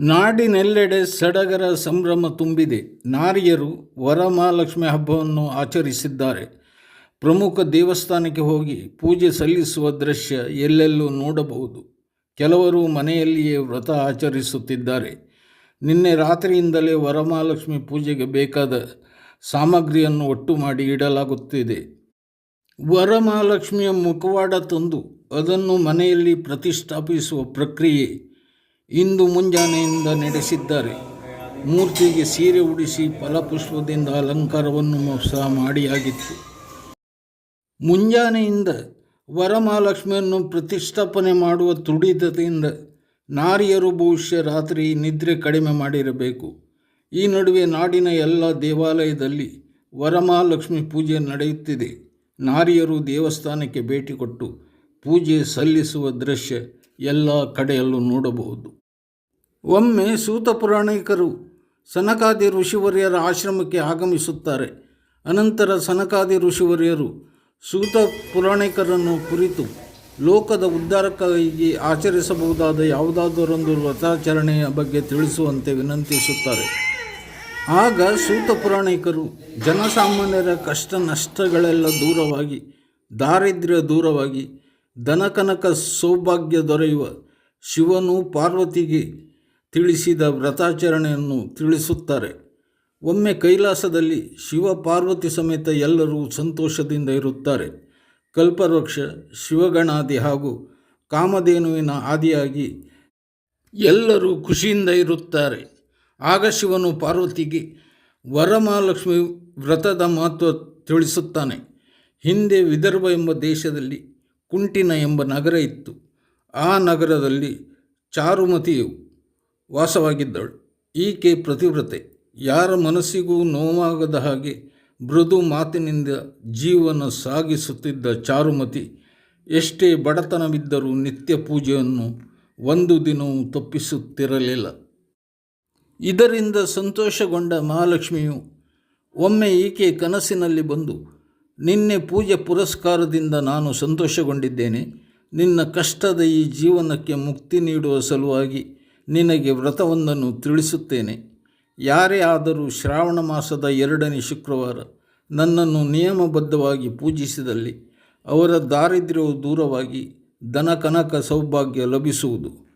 ನಾಡಿನೆಲ್ಲೆಡೆ ಸಡಗರ ಸಂಭ್ರಮ ತುಂಬಿದೆ. ನಾರಿಯರು ವರಮಹಾಲಕ್ಷ್ಮಿ ಹಬ್ಬವನ್ನು ಆಚರಿಸಿದ್ದಾರೆ. ಪ್ರಮುಖ ದೇವಸ್ಥಾನಕ್ಕೆ ಹೋಗಿ ಪೂಜೆ ಸಲ್ಲಿಸುವ ದೃಶ್ಯ ಎಲ್ಲೆಲ್ಲೂ ನೋಡಬಹುದು. ಕೆಲವರು ಮನೆಯಲ್ಲಿಯೇ ವ್ರತ ಆಚರಿಸುತ್ತಿದ್ದಾರೆ. ನಿನ್ನೆ ರಾತ್ರಿಯಿಂದಲೇ ವರಮಹಾಲಕ್ಷ್ಮಿ ಪೂಜೆಗೆ ಬೇಕಾದ ಸಾಮಗ್ರಿಯನ್ನು ಒಟ್ಟು ಮಾಡಿ ಇಡಲಾಗುತ್ತಿದೆ. ವರಮಹಾಲಕ್ಷ್ಮಿಯ ಮುಖವಾಡ ತಂದು ಅದನ್ನು ಮನೆಯಲ್ಲಿ ಪ್ರತಿಷ್ಠಾಪಿಸುವ ಪ್ರಕ್ರಿಯೆ ಇಂದು ಮುಂಜಾನೆಯಿಂದ ನಡೆಸಿದ್ದಾರೆ. ಮೂರ್ತಿಗೆ ಸೀರೆ ಉಡಿಸಿ ಫಲಪುಷ್ಪದಿಂದ ಅಲಂಕಾರವನ್ನು ಸಹ ಮಾಡಿಯಾಗಿತ್ತು. ಮುಂಜಾನೆಯಿಂದ ವರಮಹಾಲಕ್ಷ್ಮಿಯನ್ನು ಪ್ರತಿಷ್ಠಾಪನೆ ಮಾಡುವ ತುಡಿತದಿಂದ ನಾರಿಯರು ಬಹುಶಃ ರಾತ್ರಿ ನಿದ್ರೆ ಕಡಿಮೆ ಮಾಡಿರಬೇಕು. ಈ ನಡುವೆ ನಾಡಿನ ಎಲ್ಲ ದೇವಾಲಯದಲ್ಲಿ ವರಮಹಾಲಕ್ಷ್ಮಿ ಪೂಜೆ ನಡೆಯುತ್ತಿದೆ. ನಾರಿಯರು ದೇವಸ್ಥಾನಕ್ಕೆ ಭೇಟಿ ಕೊಟ್ಟು ಪೂಜೆ ಸಲ್ಲಿಸುವ ದೃಶ್ಯ ಎಲ್ಲ ಕಡೆಯಲ್ಲೂ ನೋಡಬಹುದು. ಒಮ್ಮೆ ಸೂತ ಪುರಾಣಿಕರು ಸನಕಾದಿ ಋಷಿವರ್ಯರ ಆಶ್ರಮಕ್ಕೆ ಆಗಮಿಸುತ್ತಾರೆ. ಅನಂತರ ಸನಕಾದಿ ಋಷಿವರ್ಯರು ಸೂತ ಪುರಾಣಿಕರನ್ನು ಕುರಿತು ಲೋಕದ ಉದ್ಧಾರಕ್ಕಾಗಿ ಆಚರಿಸಬಹುದಾದ ಯಾವುದಾದರೊಂದು ವ್ರತಾಚರಣೆಯ ಬಗ್ಗೆ ತಿಳಿಸುವಂತೆ ವಿನಂತಿಸುತ್ತಾರೆ. ಆಗ ಸೂತ ಪುರಾಣಿಕರು ಜನಸಾಮಾನ್ಯರ ಕಷ್ಟ ನಷ್ಟಗಳೆಲ್ಲ ದೂರವಾಗಿ, ದಾರಿದ್ರ್ಯ ದೂರವಾಗಿ ದನಕನಕ ಸೌಭಾಗ್ಯ ದೊರೆಯುವ ಶಿವನು ಪಾರ್ವತಿಗೆ ತಿಳಿಸಿದ ವ್ರತಾಚರಣೆಯನ್ನು ತಿಳಿಸುತ್ತಾರೆ. ಒಮ್ಮೆ ಕೈಲಾಸದಲ್ಲಿ ಶಿವ ಪಾರ್ವತಿ ಸಮೇತ ಎಲ್ಲರೂ ಸಂತೋಷದಿಂದ ಇರುತ್ತಾರೆ. ಕಲ್ಪವೃಕ್ಷ, ಶಿವಗಣಾದಿ ಹಾಗೂ ಕಾಮಧೇನುವಿನ ಆದಿಯಾಗಿ ಎಲ್ಲರೂ ಖುಷಿಯಿಂದ ಇರುತ್ತಾರೆ. ಆಗ ಶಿವನು ಪಾರ್ವತಿಗೆ ವರಮಹಾಲಕ್ಷ್ಮಿ ವ್ರತದ ಮಹತ್ವ ತಿಳಿಸುತ್ತಾನೆ. ಹಿಂದೆ ವಿದರ್ಭ ಎಂಬ ದೇಶದಲ್ಲಿ ಕುಂಟಿನ ಎಂಬ ನಗರ ಇತ್ತು. ಆ ನಗರದಲ್ಲಿ ಚಾರುಮತಿಯು ವಾಸವಾಗಿದ್ದಳು. ಈಕೆ ಪ್ರತಿವ್ರತೆ. ಯಾರ ಮನಸ್ಸಿಗೂ ನೋವಾಗದ ಹಾಗೆ ಮೃದು ಮಾತಿನಿಂದ ಜೀವನ ಸಾಗಿಸುತ್ತಿದ್ದ ಚಾರುಮತಿ, ಎಷ್ಟೇ ಬಡತನವಿದ್ದರೂ ನಿತ್ಯ ಪೂಜೆಯನ್ನು ಒಂದು ದಿನವೂ ತಪ್ಪಿಸುತ್ತಿರಲಿಲ್ಲ. ಇದರಿಂದ ಸಂತೋಷಗೊಂಡ ಮಹಾಲಕ್ಷ್ಮಿಯು ಒಮ್ಮೆ ಈಕೆ ಕನಸಿನಲ್ಲಿ ಬಂದು, ನಿನ್ನೆ ಪೂಜೆ ಪುರಸ್ಕಾರದಿಂದ ನಾನು ಸಂತೋಷಗೊಂಡಿದ್ದೇನೆ. ನಿನ್ನ ಕಷ್ಟದ ಈ ಜೀವನಕ್ಕೆ ಮುಕ್ತಿ ನೀಡುವ ಸಲುವಾಗಿ ನಿನಗೆ ವ್ರತವೊಂದನ್ನು ತಿಳಿಸುತ್ತೇನೆ. ಯಾರೇ ಆದರೂ ಶ್ರಾವಣ ಮಾಸದ ಎರಡನೇ ಶುಕ್ರವಾರ ನನ್ನನ್ನು ನಿಯಮಬದ್ಧವಾಗಿ ಪೂಜಿಸಿದಲ್ಲಿ ಅವರ ದಾರಿದ್ರ್ಯವು ದೂರವಾಗಿ ದನಕನಕ ಸೌಭಾಗ್ಯ ಲಭಿಸುವುದು.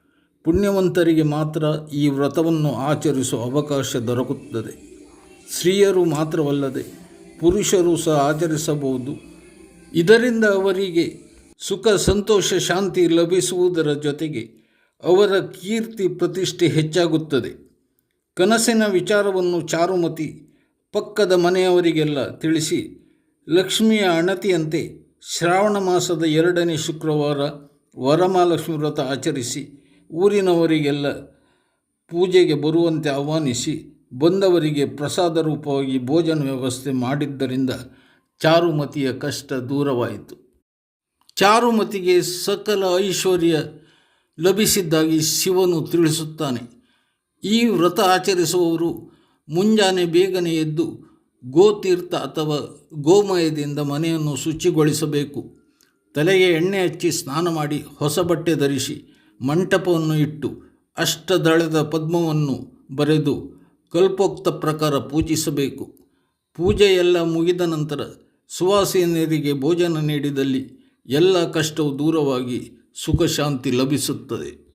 ಪುಣ್ಯವಂತರಿಗೆ ಮಾತ್ರ ಈ ವ್ರತವನ್ನು ಆಚರಿಸುವ ಅವಕಾಶ ದೊರಕುತ್ತದೆ. ಸ್ತ್ರೀಯರು ಮಾತ್ರವಲ್ಲದೆ ಪುರುಷರು ಸಹ ಆಚರಿಸಬಹುದು. ಇದರಿಂದ ಅವರಿಗೆ ಸುಖ, ಸಂತೋಷ, ಶಾಂತಿ ಲಭಿಸುವುದರ ಜೊತೆಗೆ ಅವರ ಕೀರ್ತಿ ಪ್ರತಿಷ್ಠೆ ಹೆಚ್ಚಾಗುತ್ತದೆ. ಕನಸಿನ ವಿಚಾರವನ್ನು ಚಾರುಮತಿ ಪಕ್ಕದ ಮನೆಯವರಿಗೆಲ್ಲ ತಿಳಿಸಿ, ಲಕ್ಷ್ಮಿಯ ಅಣತಿಯಂತೆ ಶ್ರಾವಣ ಮಾಸದ ಎರಡನೇ ಶುಕ್ರವಾರ ವರಮಹಾಲಕ್ಷ್ಮಿ ವ್ರತ ಆಚರಿಸಿ, ಊರಿನವರಿಗೆಲ್ಲ ಪೂಜೆಗೆ ಬರುವಂತೆ ಆಹ್ವಾನಿಸಿ, ಬಂದವರಿಗೆ ಪ್ರಸಾದ ರೂಪವಾಗಿ ಭೋಜನ ವ್ಯವಸ್ಥೆ ಮಾಡಿದ್ದರಿಂದ ಚಾರುಮತಿಯ ಕಷ್ಟ ದೂರವಾಯಿತು. ಚಾರುಮತಿಗೆ ಸಕಲ ಐಶ್ವರ್ಯ ಲಭಿಸಿದ್ದಾಗಿ ಶಿವನು ತಿಳಿಸುತ್ತಾನೆ. ಈ ವ್ರತ ಆಚರಿಸುವವರು ಮುಂಜಾನೆ ಬೇಗನೆ ಎದ್ದು ಗೋತೀರ್ಥ ಅಥವಾ ಗೋಮಯದಿಂದ ಮನೆಯನ್ನು ಶುಚಿಗೊಳಿಸಬೇಕು. ತಲೆಗೆ ಎಣ್ಣೆ ಹಚ್ಚಿ ಸ್ನಾನ ಮಾಡಿ ಹೊಸ ಬಟ್ಟೆ ಧರಿಸಿ ಮಂಟಪವನ್ನು ಇಟ್ಟು ಅಷ್ಟದಳದ ಪದ್ಮವನ್ನು ಬರೆದು ಕಲ್ಪೋಕ್ತ ಪ್ರಕಾರ ಪೂಜಿಸಬೇಕು. ಪೂಜೆಯೆಲ್ಲ ಮುಗಿದ ನಂತರ ಸುವಾಸಿನಿಯರಿಗೆ ಭೋಜನ ನೀಡಿದಲ್ಲಿ ಎಲ್ಲ ಕಷ್ಟವು ದೂರವಾಗಿ ಸುಖ ಶಾಂತಿ ಲಭಿಸುತ್ತದೆ.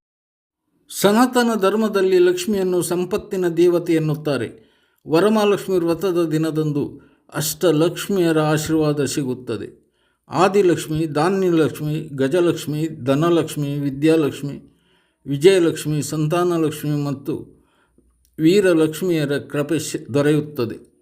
ಸನಾತನ ಧರ್ಮದಲ್ಲಿ ಲಕ್ಷ್ಮಿಯನ್ನು ಸಂಪತ್ತಿನ ದೇವತೆ ಎನ್ನುತ್ತಾರೆ. ವರಮಹಾಲಕ್ಷ್ಮಿ ವ್ರತದ ದಿನದಂದು ಅಷ್ಟಲಕ್ಷ್ಮಿಯರ ಆಶೀರ್ವಾದ ಸಿಗುತ್ತದೆ. ಆದಿಲಕ್ಷ್ಮಿ, ಧಾನ್ಯಲಕ್ಷ್ಮಿ, ಗಜಲಕ್ಷ್ಮಿ, ಧನಲಕ್ಷ್ಮಿ, ವಿದ್ಯಾಲಕ್ಷ್ಮಿ, ವಿಜಯಲಕ್ಷ್ಮಿ, ಸಂತಾನಲಕ್ಷ್ಮಿ ಮತ್ತು ವೀರಲಕ್ಷ್ಮಿಯರ ಕೃಪೆ ದೊರೆಯುತ್ತದೆ.